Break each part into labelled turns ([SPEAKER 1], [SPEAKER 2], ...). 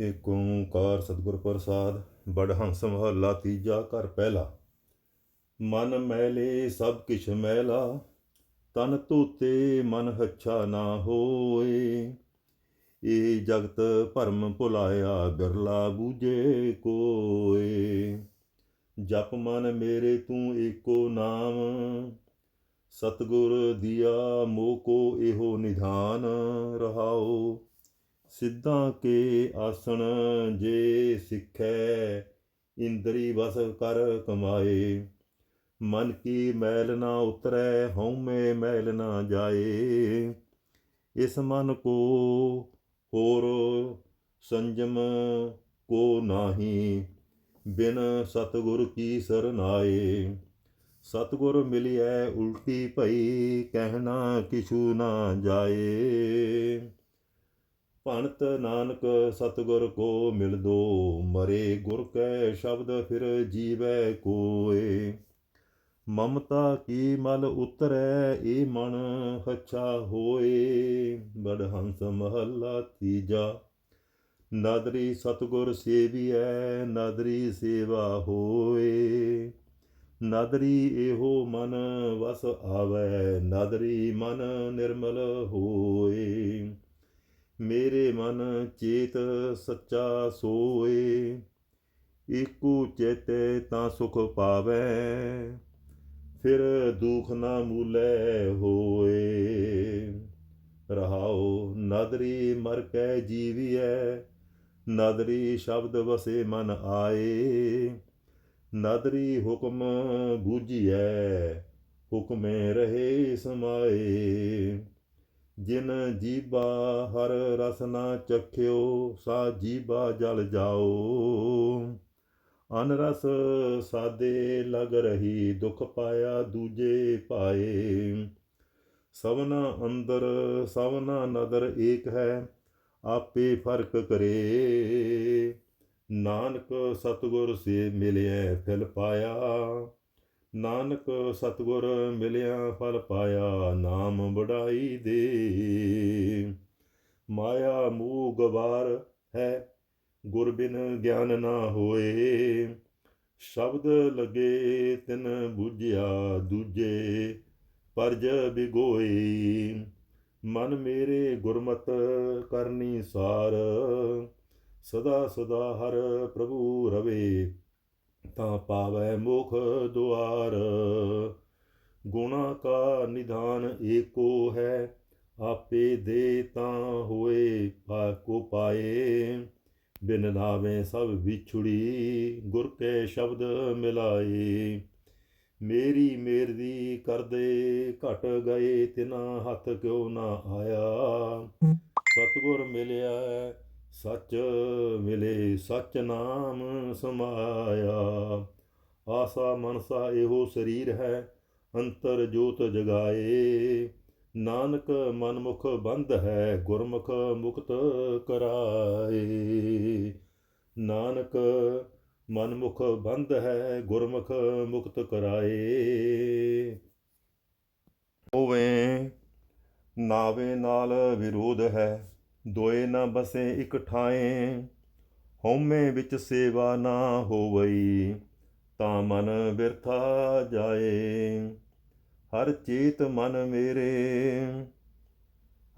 [SPEAKER 1] ਏਕ ਓੰਕਾਰ ਸਤਿਗੁਰ ਪ੍ਰਸਾਦ ਬੜਹੰਸ ਮਹੱਲਾ ਤੀਜਾ ਘਰ ਪਹਿਲਾ। ਮਨ ਮੈਲੇ ਸਭ ਕਿਛ ਮੈਲਾ, ਤਨ ਧੋਤੇ ਮਨ ਹੱਛਾ ਨਾ ਹੋਏ। ਇਹ ਜਗਤ ਭਰਮ ਭੁਲਾਇਆ ਬਿਰਲਾ ਬੂਝੇ ਕੋਏ। ਜਪ ਮਨ ਮੇਰੇ ਤੂੰ ਏਕੋ ਨਾਮ, ਸਤਿਗੁਰ ਦੀਆ ਮੋਕੋ ਇਹੋ ਨਿਧਾਨ ਰਹਾਓ। ਸਿੱਧਾਂ ਕੇ ਆਸਣ ਜੇ ਸਿੱਖੈ, ਇੰਦਰੀ ਵਸ ਕਰ ਕਮਾਏ। ਮਨ ਕੀ ਮੈਲ ਨਾ ਉਤਰੈ, ਹਉਮੈ ਮੈਲ ਨਾ ਜਾਏ। ਇਸ ਮਨ ਕੋ ਹੋਰ ਸੰਜਮ ਕੋ ਨਾਹੀ, ਬਿਨ ਸਤਿਗੁਰ ਕੀ ਸਰਨਾਏ ਸਤਿਗੁਰ ਮਿਲਿਐ ਉਲਟੀ ਭਈ, ਕਹਿਣਾ ਕਿਛੂ ਨਾ ਜਾਏ। ਭਣਤ ਨਾਨਕ ਸਤਿਗੁਰ ਕੋ ਮਿਲਦੋ ਮਰੇ ਗੁਰ ਕੈ ਸ਼ਬਦ ਫਿਰ ਜੀਵੈ ਕੋਏ। ਮਮਤਾ ਕੀ ਮਲ ਉਤਰੈ, ਏ ਮਨ ਹੱਛਾ ਹੋਏ। ਬੜ ਹੰਸ ਮਹੱਲਾ ਤੀਜਾ, ਨਾਦਰੀ ਸਤਿਗੁਰ ਸੇਵੀਐ, ਨਾਦਰੀ ਸੇਵਾ ਹੋਏ। ਨਾਦਰੀ ਇਹੋ ਮਨ ਵਸ ਆਵੈ, ਨਾਦਰੀ ਮਨ ਨਿਰਮਲ ਹੋਏ। ਮੇਰੇ ਮਨ ਚੇਤ ਸੱਚਾ ਸੋਏ। ਏਕੋ ਚੇਤੇ ਤਾਂ ਸੁਖ ਪਾਵੈ, ਫਿਰ ਦੁਖ ਨਾ ਮੂਲੇ ਹੋਏ। ਰਹਾਉ, ਨਦਰੀ ਮਰ ਕੈ ਜੀਵੀਐ, ਨਦਰੀ ਸ਼ਬਦ ਵਸੇ ਮਨ ਆਏ। ਨਦਰੀ ਹੁਕਮ ਬੂਝੀਐ, ਹੁਕਮੇ ਰਹੇ ਸਮਾਏ। ਜਿਨ ਜੀਬਾ ਹਰ ਰਸ ਨਾ ਚਖਿਓ, ਸਾ ਜੀਬਾ ਜਲ ਜਾਓ। ਅਨਰਸ ਸਾਦੇ ਲਗ ਰਹੀ, ਦੁਖ ਪਾਇਆ ਦੂਜੇ ਪਾਏ। ਸਭਨਾ ਅੰਦਰ ਸਭਨਾ ਨਦਰ ਏਕ ਹੈ, ਆਪੇ ਫ਼ਰਕ ਕਰੇ। ਨਾਨਕ ਸਤਗੁਰ ਸੇ ਮਿਲਿਆ ਫਿਲ ਪਾਇਆ। ਨਾਨਕ ਸਤਗੁਰ ਮਿਲਿਆ ਫਲ ਪਾਇਆ, ਨਾਮ ਬੜਾਈ ਦੇ। ਮਾਇਆ ਮੂਹ ਗਵਾਰ ਹੈ, ਗੁਰ ਬਿਨ ਗਿਆਨ ਨਾ ਹੋਏ। ਸ਼ਬਦ ਲਗੇ ਤਿਨ ਬੁਝਿਆ, ਦੂਜੇ ਪਰਜ ਬਿਗੋਈ ਮਨ ਮੇਰੇ ਗੁਰਮਤ ਕਰਨੀ ਸਾਰ, ਸਦਾ ਸਦਾ ਹਰ ਪ੍ਰਭੂ ਰਵੇ। ਤਾਂ ਪਾਵੈ ਮੁਖ ਦੁਆਰ। ਗੁਣਾ ਕਾ ਨਿਧਾਨ ਏਕੋ ਹੈ, ਆਪੇ ਦੇ ਤਾਂ ਹੋਏ ਪਾ ਕੋ ਪਾਏ। ਬਿਨ ਨਾਵੇਂ ਸਭ ਵਿਛੁੜੀ, ਗੁਰ ਕੇ ਸ਼ਬਦ ਮਿਲਾਏ। ਮੇਰੀ ਮੇਰ ਦੀ ਕਰਦੇ ਘਟ ਗਏ, ਤਿਨਾ ਹੱਥ ਕਿਉ ਨਾ ਆਇਆ। ਸਤਗੁਰ ਮਿਲਿਆ ਸੱਚ ਮਿਲੇ, ਸੱਚ ਨਾਮ ਸਮਾਇਆ। ਆਸਾ ਮਨਸਾ ਇਹੋ ਸਰੀਰ ਹੈ, ਅੰਤਰ ਜੋਤ ਜਗਾਏ। ਨਾਨਕ ਮਨਮੁਖ ਬੰਧ ਹੈ, ਗੁਰਮੁਖ ਮੁਕਤ ਕਰਾਏ। ਨਾਨਕ ਮਨਮੁਖ ਬੰਧ ਹੈ, ਗੁਰਮੁਖ ਮੁਕਤ ਕਰਾਏ। ਹੋਵੇ ਨਾਵੇ ਨਾਲ ਵਿਰੋਧ ਹੈ ਦੋਏ ਨਾ ਬਸੇ ਇਕ ਠਾਏ ਹਉਮੈ ਵਿੱਚ ਸੇਵਾ ਨਾ ਹੋਵਈ, ਤਾਂ ਮਨ ਬਿਰਥਾ ਜਾਏ। ਹਰ ਚੇਤ ਮਨ ਮੇਰੇ,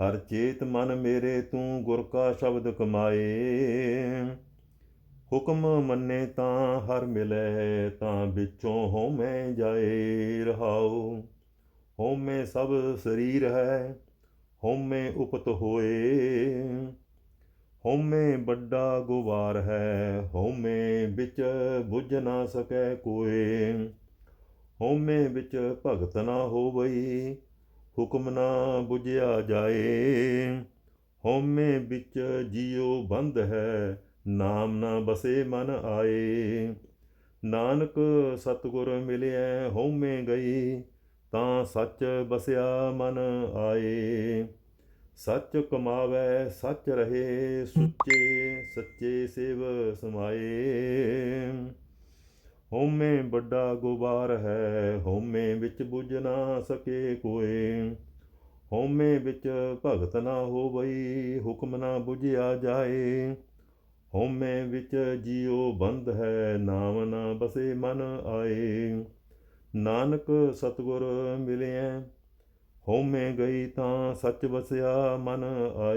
[SPEAKER 1] ਹਰ ਚੇਤ ਮਨ ਮੇਰੇ, ਤੂੰ ਗੁਰ ਕਾ ਸ਼ਬਦ ਕਮਾਏ। ਹੁਕਮ ਮੰਨੇ ਤਾਂ ਹਰ ਮਿਲੇ, ਤਾਂ ਵਿੱਚੋਂ ਹੋਮੈ ਜਾਏ ਰਹਾਉ। ਹਉਮੈ ਸਭ ਸਰੀਰ ਹੈ ਹੋਮੇ ਉਪਤ ਹੋਏ। ਹੋਮੇ ਵੱਡਾ ਗੁਵਾਰ ਹੈ ਹੋਮੇ ਵਿੱਚ ਬੁੱਝ ਨਾ ਸਕੈ ਕੋਏ। ਹੋਮੇ ਵਿੱਚ ਭਗਤ ਨਾ ਹੋਵਈ, ਹੁਕਮ ਨਾ ਬੁਝਿਆ ਜਾਏ। ਹੋਮੇ ਵਿੱਚ ਜੀਉ ਬੰਦ ਹੈ, ਨਾਮ ਨਾ ਬਸੇ ਮਨ ਆਏ। ਨਾਨਕ ਸਤਗੁਰ ਮਿਲਿਆ ਹੋਮੇ ਗਈ। ਤਾਂ ਸੱਚ ਬਸਿਆ ਮਨ ਆਏ। ਸੱਚ ਕਮਾਵੇ, ਸੱਚ ਰਹੇ, ਸੁੱਚੇ, ਸੱਚੇ ਸਿਵ ਸਮਾਏ। ਹੋਮੇ ਵੱਡਾ ਗੁਬਾਰ ਹੈ ਹੋਮੇ ਵਿੱਚ ਬੁਝ ਨਾ ਸਕੇ ਕੋਏ। ਹੋਮੇ ਵਿੱਚ ਭਗਤ ਨਾ ਹੋਵਈ, ਹੁਕਮ ਨਾ ਬੁਝਿਆ ਜਾਏ। ਹੋਮੇ ਵਿੱਚ ਜਿਉ ਬੰਦ ਹੈ, ਨਾਮ ਨਾ ਬਸੇ ਮਨ ਆਏ। ਨਾਨਕ ਸਤਿਗੁਰ ਮਿਲਿਐ ਹੋਮੇ ਗਈ ਤਾਂ ਸੱਚ ਵਸਿਆ ਮਨ ਆਇਆ